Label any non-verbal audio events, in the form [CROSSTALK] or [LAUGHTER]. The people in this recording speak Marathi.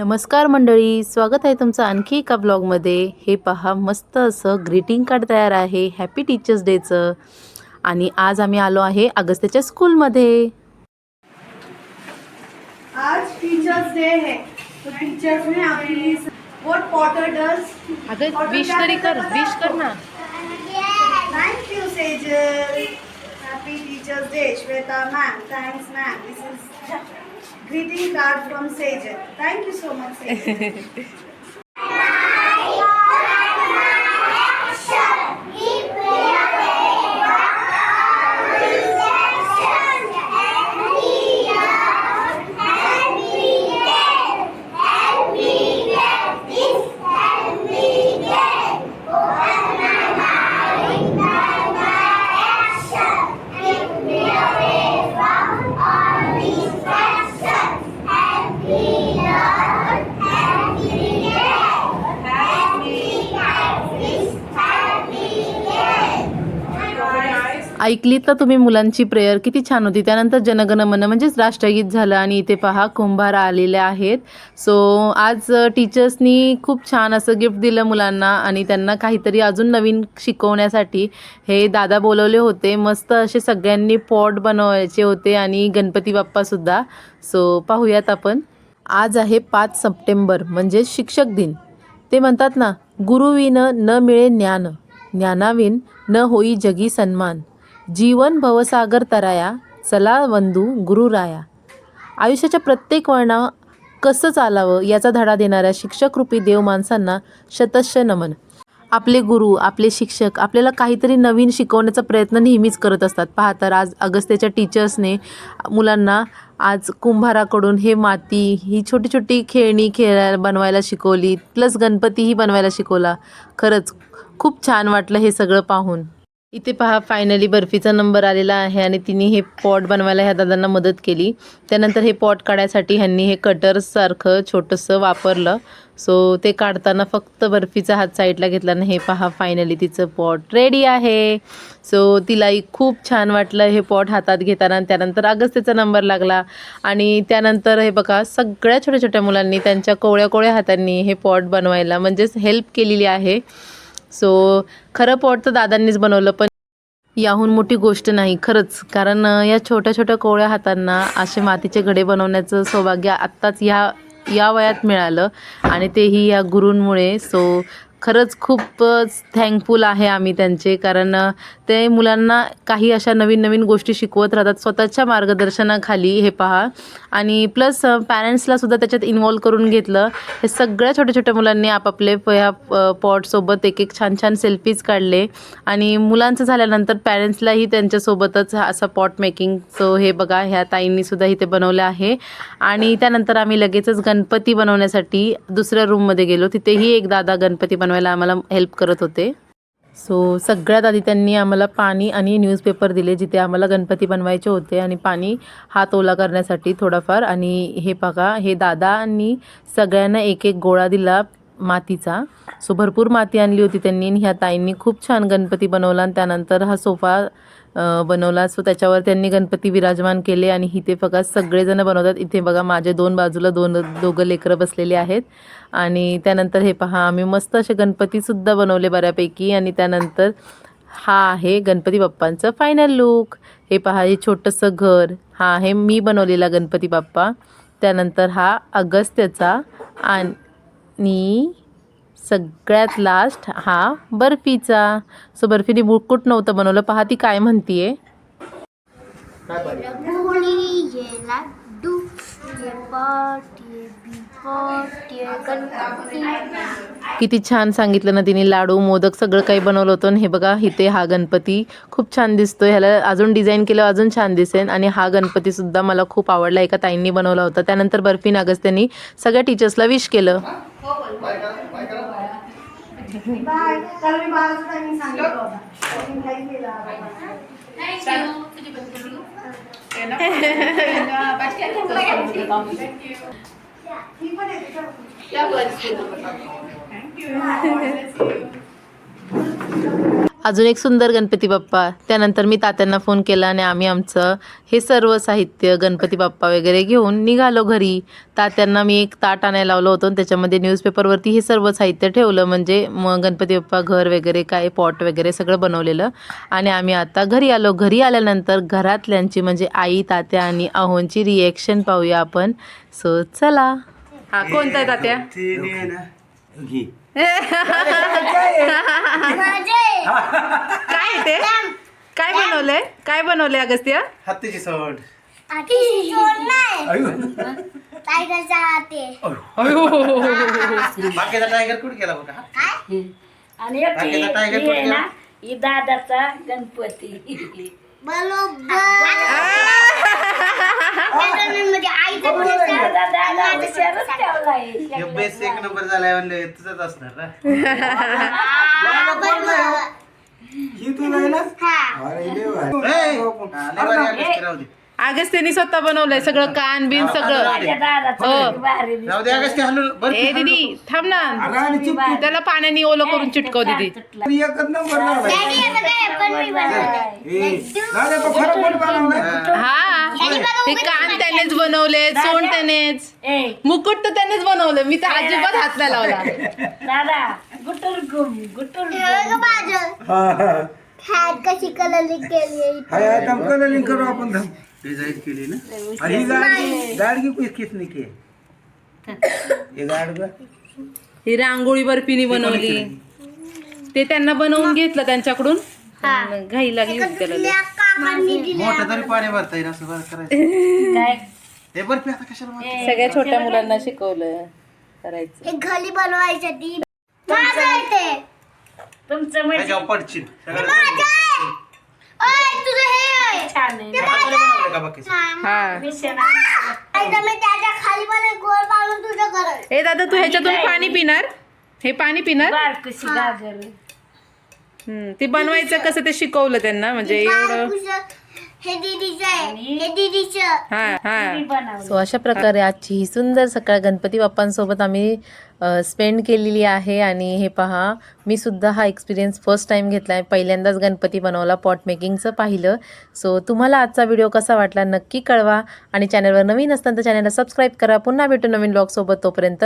नमस्कार मंडळी स्वागत आहे तुमचं आणखी एका ब्लॉगमध्ये हे पहा मस्त असं ग्रीटिंग कार्ड तयार आहे हॅपी टीचर्स डेचं आणि आज आम्ही आलो आहे अगस्त्याच्या स्कूलमध्ये आज टीचर्स डे है. तो टीचर्स ने आपके लिए व्हाट पॉटर डज अगं विश तरी कर विश कर ना. Thank you Sejal happy teachers day Shweta ma'am thanks ma'am this is Greeting card from Sage. Thank you so much, [LAUGHS] ऐकलीत ना तुम्ही मुलांची प्रेयर किती छान होती. त्यानंतर जनगणमन म्हणजेच राष्ट्रगीत झालं आणि इथे पहा कुंभार आलेले आहेत. सो आज टीचर्सनी खूप छान असं गिफ्ट दिलं मुलांना आणि त्यांना काहीतरी अजून नवीन शिकवण्यासाठी. हे दादा बोलवले होते. मस्त असे सगळ्यांनी पॉट बनवायचे होते आणि गणपती बाप्पासुद्धा सो पाहूयात आपण. आज आहे पाच सप्टेंबर म्हणजे शिक्षक दिन. ते म्हणतात ना गुरुविन न मिळे ज्ञान. ज्ञानाविन न होई जगी सन्मान. जीवन भवसागर तराया चला वंदू गुरुराया आयुष्याच्या प्रत्येक वळणा कसं चालावं याचा धडा देणाऱ्या शिक्षकरूपी देव माणसांना शतश नमन. आपले गुरु आपले शिक्षक आपल्याला काहीतरी नवीन शिकवण्याचा प्रयत्न नेहमीच करत असतात. पहा तर आज अगस्त्याच्या टीचर्सने मुलांना आज कुंभाराकडून हे माती ही छोटी छोटी खेळणी खेळायला बनवायला शिकवली प्लस गणपतीही बनवायला शिकवला. खरंच खूप छान वाटलं हे सगळं पाहून. इथे पहा फायनली बर्फीचा नंबर आलेला आहे आणि तिने हे पॉट बनवायला ह्या दादांना मदत केली. त्यानंतर हे पॉट काढायसाठी ह्यांनी हे कटर्ससारखं छोटंसं वापरलं. सो ते काढताना फक्त बर्फीचा हात साईडला घेतला आणि हे पहा फायनली तिचं पॉट रेडी आहे. सो तिलाही खूप छान वाटलं हे पॉट हातात घेताना त्यानंतर अगस्त्याचा नंबर लागला. आणि त्यानंतर हे बघा सगळ्या छोट्या छोट्या मुलांनी त्यांच्या कोवळ्या कोवळ्या हातांनी हे पॉट बनवायला म्हणजेच हेल्प केलेली आहे. सो खरं पोट तर दादांनीच बनवलं पण याहून मोठी गोष्ट नाही खरंच. कारण या छोट्या छोट्या कोवळ्या हातांना असे मातीचे घडे बनवण्याचं सौभाग्य आत्ताच ह्या या वयात मिळालं आणि तेही या गुरूंमुळे. सो खरंच खूपच थँकफुल आहे आम्ही त्यांचे कारण ते मुलांना काही अशा नवीन नवीन गोष्टी शिकवत राहतात स्वतःच्या मार्गदर्शनाखाली हे पहा. आणि प्लस पॅरेंट्सला सुद्धा त्याच्यात इन्वॉल्व्ह करून घेतलं. हे सगळ्या छोट्या छोट्या मुलांनी आपापले प- ह्या पॉटसोबत एक एक छान छान सेल्फीज काढले. आणि मुलांचं झाल्यानंतर पॅरेंट्सलाही त्यांच्यासोबतच असं असा पॉट मेकिंग सो हे बघा ह्या ताईंनीसुद्धा इथे बनवलं आहे. आणि त्यानंतर आम्ही लगेचच गणपती बनवण्यासाठी दुसऱ्या रूममध्ये गेलो. तिथेही एक दादा गणपती बनवायला आम्हाला हेल्प करत होते. सो सगळ्यात आधी त्यांनी आम्हाला पाणी आणि न्यूजपेपर दिले जिथे आम्हाला गणपती बनवायचे होते आणि पाणी हात ओला करण्यासाठी थोडाफार. आणि हे बघा हे दादांनी सगळ्यांना एक एक गोळा दिला मातीचा. सो भरपूर माती आणली होती त्यांनी आणि ह्या ताईंनी खूप छान गणपती बनवला आणि त्यानंतर हा सोफा बनवला. सो त्याच्यावर त्यांनी गणपती विराजमान केले आणि इथे बघा सगळेजण बनवतात. इथे बघा माझे दोन बाजूला दोन दोघं लेकरं बसलेले आहेत. आणि त्यानंतर हे पहा आम्ही मस्त असे गणपतीसुद्धा बनवले बऱ्यापैकी. आणि त्यानंतर हा आहे गणपती बाप्पांचं फायनल लुक हे पहा हे छोटंसं घर. हा आहे मी बनवलेला गणपती बाप्पा. त्यानंतर हा अगस्त्याचा आणि सगळ्यात लास्ट हा बर्फीचा. सो बर्फीने मुकुट नव्हतं बनवलं? पहा ती काय म्हणतीये. गणपती. किती छान सांगितलं ना तिने लाडू मोदक सगळं काही बनवलं होतं. आणि हे बघा इथे हा गणपती खूप छान दिसतो ह्याला अजून डिझाईन केलं अजून छान दिसेल आणि हा गणपतीसुद्धा मला खूप आवडला. एका ताईंनी बनवला होता. त्यानंतर बर्फी नागस्त्यांनी सगळ्या टीचर्सला विश केलं. [LAUGHS] बाय. त्याला मी बाराचा टायमिंग सांगितलं होता त्यांनी काही केलं. ही [LAUGHS] पण येते का? [LAUGHS] अजून एक सुंदर गणपती बाप्पा. त्यानंतर मी तात्यांना फोन केला आणि आम्ही आमचं हे सर्व साहित्य गणपती बाप्पा वगैरे घेऊन निघालो घरी. तात्यांना मी एक ताट आणायला लावलं होतं आणि त्याच्यामध्ये न्यूजपेपरवरती हे सर्व साहित्य ठेवलं. म्हणजे मग गणपती बाप्पा घर वगैरे काय पॉट वगैरे सगळं बनवलेलं. आणि आम्ही आता घरी आलो. घरी आल्यानंतर घरातल्यांची म्हणजे आई तात्या आणि अहोंची रिएक्शन पाहूया आपण. सो चला. हा कोणता आहे तात्या? काय ते? काय बनवलंय? काय बनवलंय अगस्त्य? हत्तीची हाते बाकीचा टायगर कुठे गेला बघा? आणि एक बाकीचा ही- टायगर ही कुठे आहे ना गेला? ही दादाचा गणपती. बरोबर. आईचा दादा हे बेस एक नंबर झालाय म्हणले तुझंच असणार ना. ही तुला आहे ना? हा. अरे देवा. ए, हा, लय भारी आकाश राहू दे. अगस्त्यानी स्वतः बनवलंय सगळं कान बिन सगळं. हो. राहू दे आकाश की हलून बरं ए दीदी थांब ना. अरे आणि चिप त्याला पाण्याने ओलं करून चिटकव दीदी. एकच नंबर लावलाय. डॅडी आता काय? पण मी बनवलंय. ए, दादा तो खरं पण बनवलाय? हा हे कान त्यानेच बनवले सोंड त्यानेच. ए. मुकुट तर त्यानेच बनवलं. मी तर अजिबात हात नाही लावला. दादा गुटुर गुम गुटुर हे हा हा कशी केली करू आपण डिझाईन केली ना. आणि ही गाडगी गाडगी कुछ किसने की है? गाडगा ही रांगोळी बर्फीनी बनवली. ते त्यांना बनवून घेतलं त्यांच्याकडून. घाई लागली होती त्याला लई. मोठं तरी पाणी भरता येईल असं बरं करायचं. काय? हे बर्फी आता कशाला मारते? सगळ्या छोट्या मुलांना शिकवलं करायचं. हे घरी बनवायसाठी माझं आहे ते. तुमचं म्हणजे त्याच्यावर पडशील सगळं माझं आहे. ओय, तुझं हे आहे छान आहे. बापाला बनवलं का बाकीचं? हा. मिशन आहे. आता मी त्याच्याखाली मला गोल पाडून तुझं करत. ए दादा तू ह्याच्यातून पाणी पिणार? हे पाणी पिणार? बारकशी हम्म, ते बनवायचं कसं ते शिकवलं त्यांना म्हणजे एवढं हे दीदीचं आहे. हे दीदीचं. हा हा. बनवलं. सो अशा प्रकारे आजची ही सुंदर सकाळ गणपती बाप्पांसोबत आम्ही स्पेंड केलेली आहे. आणि हे पहा मी सुद्धा हा एक्सपिरियन्स फर्स्ट टाईम घेतला आहे पहिल्यांदाच गणपती बनवला पॉट मेकिंगचं पाहिलं. सो तुम्हाला आजचा व्हिडिओ कसा वाटला नक्की कळवा. आणि चॅनलवर नवीन असताना तर चॅनलला सबस्क्राईब करा. पुन्हा भेटू नवीन ब्लॉगसोबत तोपर्यंत.